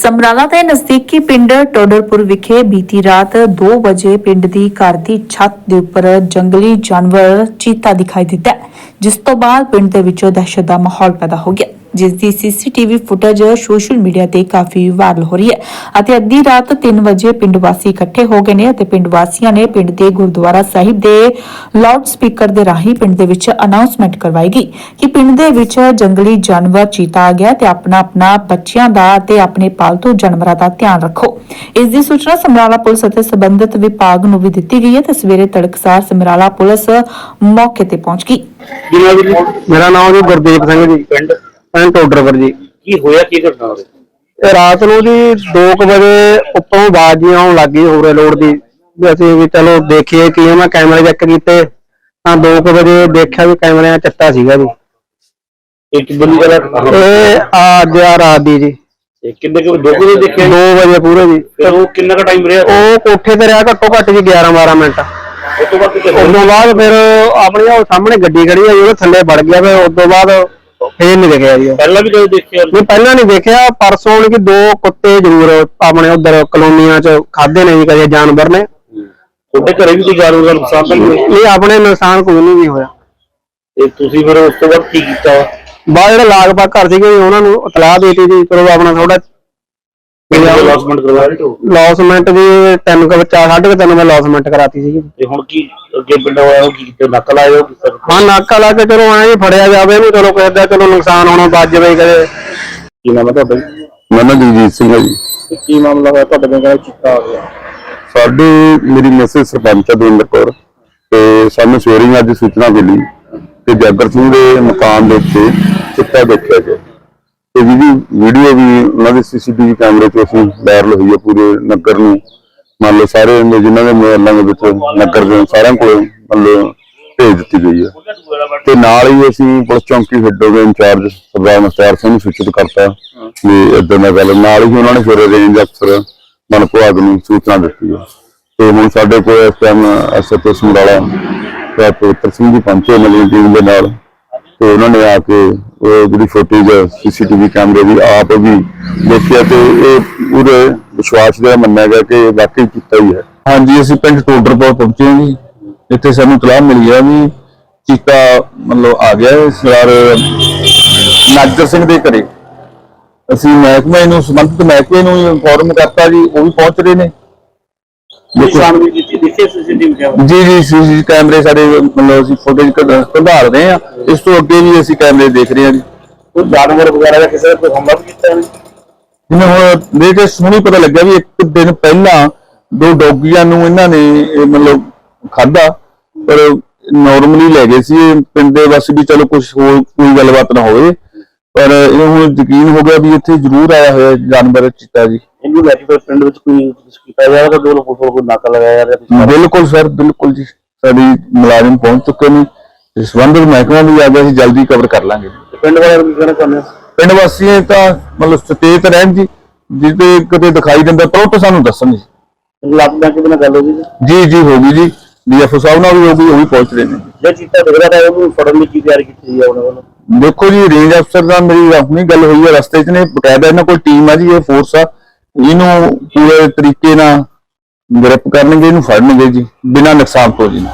ਸਮਰਾਲਾ ਦੇ ਨਜ਼ਦੀਕੀ ਪਿੰਡ ਟੋਡਰਪੁਰ ਵਿਖੇ ਬੀਤੀ ਰਾਤ 2 ਵਜੇ ਪਿੰਡ ਦੀ ਘਰ ਦੀ ਛੱਤ ਦੇ ਉੱਪਰ ਜੰਗਲੀ ਜਾਨਵਰ ਚੀਤਾ ਦਿਖਾਈ ਦਿੱਤਾ, ਜਿਸ ਤੋਂ ਬਾਅਦ ਪਿੰਡ ਦੇ ਵਿੱਚੋਂ ਦਹਿਸ਼ਤ ਦਾ ਮਾਹੌਲ ਪੈਦਾ ਹੋ ਗਿਆ। ਜਿਸ ਦੀ ਸੀਸੀਟੀਵੀ ਫੁਟੇਜ ਸੋਸ਼ਲ ਮੀਡੀਆ ਤੇ ਕਾਫੀ ਵਾਇਰਲ ਹੋ ਰਹੀ ਹੈ ਅਤੇ ਅੱਧੀ ਰਾਤ 3 ਵਜੇ ਪਿੰਡ ਵਾਸੀ ਇਕੱਠੇ ਹੋ ਗਏ ਨੇ ਅਤੇ ਪਿੰਡ ਵਾਸੀਆਂ ਨੇ ਪਿੰਡ ਦੇ ਗੁਰਦੁਆਰਾ ਸਾਹਿਬ ਦੇ ਲਾਊਡ ਸਪੀਕਰ ਦੇ ਰਾਹੀਂ ਪਿੰਡ ਦੇ ਵਿੱਚ ਅਨਾਉਂਸਮੈਂਟ ਕਰਵਾਈ ਗਈ ਕਿ ਪਿੰਡ ਦੇ ਵਿੱਚ ਜੰਗਲੀ ਜਾਨਵਰ ਚੀਤਾ ਆ ਗਿਆ ਤੇ ਆਪਣਾ ਆਪਣਾ ਬੱਚਿਆਂ ਦਾ ਤੇ ਆਪਣੇ ਪਾਲਤੂ ਜਾਨਵਰਾਂ ਦਾ ਧਿਆਨ ਰੱਖੋ। ਇਸ ਦੀ ਸੂਚਨਾ ਸਮਰਾਲਾ ਪੁਲਿਸ ਅਤੇ ਸੰਬੰਧਿਤ ਵਿਭਾਗ ਨੂੰ ਵੀ ਦਿੱਤੀ ਗਈ ਹੈ ਤੇ ਸਵੇਰੇ ਤੜਕਸਾਰ ਸਮਰਾਲਾ ਪੁਲਿਸ ਮੌਕੇ ਤੇ ਪਹੁੰਚ ਗਈ। ਮੇਰਾ ਨਾਮ ਜੀ ਗੁਰਦੀਪ ਸਿੰਘ ਜੀ। ਪਿੰਡ ਪਿੰਡ ਟੋਡਰਵਰ ਜੀ। ਕੀ ਹੋਇਆ ਕੀ ਘਟਨਾ ਹੋਵੇ ਇਹ ਰਾਤ ਨੂੰ ਜੀ 2 ਵਜੇ ਉੱਤੋਂ ਆਵਾਜ਼ ਜੀ ਆਉਣ ਲੱਗੀ ਹੋਰੇ ਲੋਡ ਦੀ। ਵੀ ਅਸੀਂ ਵੀ ਚਲੋ ਦੇਖੀਏ ਕੀ ਹੈ ਮੈਂ ਕੈਮਰੇ ਚੈੱਕ ਕੀਤੇ। ਤਾਂ 2 ਵਜੇ ਦੇਖਿਆ ਵੀ ਕੈਮਰਿਆਂ ਚੱਟਾ ਸੀਗਾ ਜੀ। ਇਹ ਕਿੰਨੇ ਦੀ ਇਹ ਆ ਰਾਤ ਦੀ ਜੀ। ਇਹ ਕਿੰਨੇ ਕੁ ਦੋ ਕੁ ਵਜੇ ਦੇਖਿਆ 2 ਵਜੇ ਪੂਰੇ ਜੀ। ਫਿਰ ਉਹ ਕਿੰਨਾ ਕੁ ਟਾਈਮ ਰਿਹਾ? ਉਹ ਕੋਠੇ ਤੇ ਰਿਹਾ ਘੱਟੋ ਘੱਟ ਜੀ 11 12 ਮਿੰਟ। ਉਸ ਤੋਂ ਬਾਅਦ ਕਿਤੇ ਉਸ ਤੋਂ ਬਾਅਦ ਫਿਰ ਆਪਣੀ ਉਹ ਸਾਹਮਣੇ ਗੱਡੀ ਖੜੀ ਆ ਜੀ ਉਹਦੇ ਥੱਲੇ ਵੜ ਗਿਆ ਫਿਰ ਉਸ ਤੋਂ ਬਾਅਦ ਫੇਰ ਨਹੀਂ ਦਿਖਿਆ ਜੀ। ਪਹਿਲਾਂ ਵੀ ਕਦੇ ਦੇਖਿਆ ਨਹੀਂ ਪਹਿਲਾਂ ਨਹੀਂ ਦੇਖਿਆ। ਪਰਸੋਂ ਕਿ ਦੋ ਕੁੱਤੇ ਜ਼ਰੂਰ ਆਪਣੇ ਉਧਰ ਕਲੋਨੀਆਂ 'ਚ ਖਾਦੇ ਨੇ ਜੀ ਕਦੇ ਜਾਨਵਰ ਨੇ। ਤੁਹਾਡੇ ਘਰੇ ਵੀ ਕੋਈ ਜਾਨਵਰ ਦਾ ਨੁਕਸਾਨ ਤਾਂ ਨਹੀਂ ਹੋਇਆ? ਆਪਣੇ ਨੁਕਸਾਨ ਕੋਈ ਨਹੀਂ ਵੀ ਹੋਇਆ। ਤੇ ਤੁਸੀਂ ਫਿਰ ਉਸ ਤੋਂ ਬਾਅਦ ਕੀ ਕੀਤਾ? ਬਾਅਦ ਜਿਹੜੇ ਲਾਗ ਘਰ ਸੀਗੇ ਜੀ, ਉਹਨਾਂ ਨੂੰ ਇਤਲਾਹ ਦੇ ਦਿੱਤੀ ਜੀ ਚਲੋ ਆਪਣਾ ਥੋੜਾ ਲੌਸਮੈਂਟ ਦੀ ਤਿੰਨ ਕੁ ਬੱਚਾ ਸਾਢੇ ਕੁ ਤਿੰਨ ਮੈਂ ਲੌਸਮੈਂਟ ਕਰਾਤੀ ਸੀਗੀ। ਤੇ ਹੁਣ ਕੀ ਅੱਗੇ ਪਿੰਡ ਵਾਲਿਆਂ ਨੂੰ ਕੀ ਕੀਤਾ? ਨਕਲ ਉਹ ਕੀਤਾ ਹਾਂ ਨਾਕਾ ਲਾ ਕੇ ਚਲੋ ਐਂ ਫੜਿਆ ਜਾਵੇ ਇਹਨੂੰ ਚਲੋ ਕਿਸੇ ਦਾ ਚਲੋ ਨੁਕਸਾਨ ਹੋਣਾ ਬਚ ਜਾਵੇ ਕਦੇ। ਕੀ ਨਾਮ ਹੈ ਤੁਹਾਡਾ ਜੀ? ਮੈਂ ਨਾ ਜਗਜੀਤ ਸਿੰਘ ਹੈ ਜੀ। ਤੇ ਕੀ ਮਾਮਲਾ ਹੋਇਆ? ਤੁਹਾਡੇ ਨਾਲ ਚਿੱਟਾ ਆ ਗਿਆ? ਸਾਡੇ ਮੇਰੀ ਮੈਸੇਜ ਸਰਪੰਚ ਹੈ ਦਵਿੰਦਰ ਕੌਰ ਤੇ ਸਾਨੂੰ ਸਵੇਰੇ ਹੀ ਅੱਜ ਸੂਚਨਾ ਮਿਲੀ ਕਿ ਜਾਗਰ ਸਿੰਘ ਦੇ ਮਕਾਨ ਦੇ ਉੱਤੇ ਚਿੱਟਾ ਦੇਖਿਆ ਗਿਆ। ਤੇ ਵੀਡੀਓ ਵੀ ਉਹਨਾਂ ਦੇ ਸੀਸੀਟੀਵੀ ਕੈਮਰੇ 'ਚ ਅਸੀਂ ਵਾਇਰਲ ਹੋਈ ਹੈ ਪੂਰੇ ਨਗਰ ਨੂੰ। ਮੰਨ ਲਓ ਸਾਰੇ ਜਿਨ੍ਹਾਂ ਦੇ ਮੋਬਾਈਲਾਂ ਦੇ ਵਿੱਚ ਨਗਰ ਦੇ ਸਾਰਿਆਂ ਕੋਲ ਮੰਨ ਲਓ ਭੇਜ ਦਿੱਤੀ ਗਈ ਹੈ ਤੇ ਨਾਲ ਹੀ ਅਸੀਂ ਪੁਲਿਸ ਚੌਂਕੀ ਹੈਡੋ ਦੇ ਇੰਚਾਰਜ ਸਰਦਾਰ ਮੁਖਤਾਰ ਸਿੰਘ ਨੂੰ ਸੂਚਿਤ ਕਰਤਾ ਵੀ ਇਦਾਂ ਦਾ ਗੱਲ ਨਾਲ ਹੀ ਉਹਨਾਂ ਨੇ ਫਿਰ ਰੇਂਜ ਅਫਸਰ ਮਨ ਨੂੰ ਸੂਚਨਾ ਦਿੱਤੀ ਹੈ ਤੇ ਹੁਣ ਸਾਡੇ ਕੋਲ ਇਸ ਟਾਈਮ ਐਸਐਚਓ ਸਮਰਾਲਾ ਤੇ ਪਵਿੱਤਰ ਸਿੰਘ ਜੀ ਪਹੁੰਚੇ ਮਲੀ ਟੀਮ ਦੇ ਨਾਲ। ਤੇ ਉਹਨਾਂ ਨੇ ਆ ਕੇ ਜਿਹੜੀ ਫੁਟੇਜ ਸੀਸੀਟੀਵੀ ਕੈਮਰੇ ਦੀ ਆਪ ਵੀ ਦੇਖਿਆ ਤੇ ਇਹ ਪੂਰੇ ਵਿਸ਼ਵਾਸ ਦਾ ਮੰਨਿਆ ਗਿਆ ਕਿ ਇਹ ਵਾਕਈ ਕੀਤਾ ਹੀ ਹੈ ਹਾਂਜੀ ਅਸੀਂ ਪਿੰਡ ਟੋਡਰਪੁਰ ਪਹੁੰਚੇ ਹਾਂ ਜੀ ਇੱਥੇ ਸਾਨੂੰ ਇਤਲਾਹ ਮਿਲੀ ਹੈ ਵੀ ਚੀਤਾ ਮਤਲਬ ਆ ਗਿਆ ਹੈ ਸਰ ਨਾਜਰ ਸਿੰਘ ਦੇ ਘਰੇ ਅਸੀਂ ਮਹਿਕਮੇ ਨੂੰ ਸੰਬੰਧਿਤ ਮਹਿਕਮੇ ਨੂੰ ਇਨਫੋਰਮ ਕਰਤਾ ਜੀ ਉਹ ਵੀ ਪਹੁੰਚ ਰਹੇ ਨੇ ਜੀ ਜੀ ਸੀਸੀ ਕੈਮਰੇ ਸਾਡੇ ਮਤਲਬ ਅਸੀਂ ਫੁਟੇਜ ਕਢਾ ਰਹੇ ਆ ਇਸ ਤੋਂ ਅੱਗੇ ਵੀ ਅਸੀਂ ਕੈਮਰੇ ਦੇਖ ਰਹੇ ਹਾਂ ਜੀ। ਕੋਈ ਜਾਨਵਰ ਵਗੈਰਾ ਦਾ ਕਿਸੇ ਦਾ ਕੋਈ ਹਮਲਾ ਵੀ ਕੀਤਾ ਨਹੀਂ ਜਿਵੇਂ ਹੁਣ ਦੇਖ ਕੇ ਸੁਣੀ ਪਤਾ ਲੱਗਿਆ ਵੀ ਇੱਕ ਦਿਨ ਪਹਿਲਾਂ ਦੋ ਡੌਗੀਆਂ ਨੂੰ ਇਹਨਾਂ ਨੇ ਇਹ ਮਤਲਬ ਖਾਦਾ ਪਰ ਨਾਰਮਲੀ ਲੈ ਗਏ ਸੀ ਇਹ ਪਿੰਡ ਦੇ ਬਸ ਵੀ ਚਲੋ ਕੁਝ ਹੋਰ ਕੋਈ ਗੱਲਬਾਤ ਨਾ ਹੋਵੇ। ਪਰ ਇਹ ਹੁਣ ਯਕੀਨ ਹੋ ਗਿਆ ਵੀ ਇੱਥੇ ਜ਼ਰੂਰ ਆਇਆ ਹੋਇਆ ਜਾਨਵਰ ਚਿੱਤਾ ਜੀ। ਇਹਨੂੰ ਲੈ ਕੇ ਪਿੰਡ ਵਿੱਚ ਕੋਈ ਕੀਤਾ ਜਾ ਰਿਹਾ ਦੋ ਲੋਕ ਕੋਈ ਨਾਕਾ ਲਗਾਇਆ ਜਾ ਰਿਹਾ? ਬਿਲਕੁਲ ਸਰ ਬਿਲਕੁਲ ਜੀ। ਸਾਡੀ ਮੁਲਾਜ਼ਮ ਪਹੁੰਚ ਚੁੱਕੇ ਨੇ। ਇਸ ਸੰਬੰਧਿਤ ਮਹਿਕਮਾ ਵੀ ਆ ਗਿਆ ਜਲਦੀ ਕਵਰ ਕਰ ਲਾਂਗੇ। ਪਿੰਡ ਵਾਲਿਆਂ ਨੂੰ ਕੀ ਕਹਿਣਾ ਚਾਹੁੰਦੇ ਹੋ? ਪਿੰਡ ਵਾਸੀਆਂ ਤਾਂ ਮਤਲਬ ਸੁਚੇਤ ਰਹਿਣ ਜੀ ਜਿੱਤੇ ਕਿਤੇ ਦਿਖਾਈ ਦਿੰਦਾ ਤੁਰੰਤ ਸਾਨੂੰ ਦੱਸਣ ਜੀ ਲੱਗ ਬੈਂਕ ਦੇ ਨਾਲ ਗੱਲ ਹੋ ਗਈ ਜੀ। ਜੀ ਜੀ ਹੋ ਗਈ ਜੀ। ਡੀਐਫਓ ਸਾਹਿਬ ਨਾਲ ਵੀ ਹੋ ਗਈ ਉਹ ਵੀ ਪਹੁੰਚ ਰਹੇ ਨੇ। ਜੇ ਚੀਤਾ ਦਿਖਦਾ ਤਾਂ ਉਹਨੂੰ ਫੜਨ ਦੀ ਕੀ ਤਿਆਰੀ ਕੀਤੀ ਹੈ ਉਹਨਾਂ ਵੱਲੋਂ? ਦੇਖੋ ਜੀ ਰੇਂਜ ਅਫਸਰ ਨਾਲ ਮੇਰੀ ਹੁਣੀ ਗੱਲ ਹੋਈ ਹੈ ਰਸਤੇ 'ਚ ਨੇ ਬਕਾਇਦਾ ਇਹਨਾਂ ਕੋਲ ਟੀਮ ਆ ਜੀ ਇਹ ਫੋਰਸ ਆ। ਇਹਨੂੰ ਪੂਰੇ ਤਰੀਕੇ ਨਾਲ ਗ੍ਰਿਪ ਕਰਨਗੇ ਇਹਨੂੰ ਫੜਨਗੇ ਜੀ ਬਿਨਾਂ ਨੁਕਸਾਨ ਤੋਂ ਜੀ।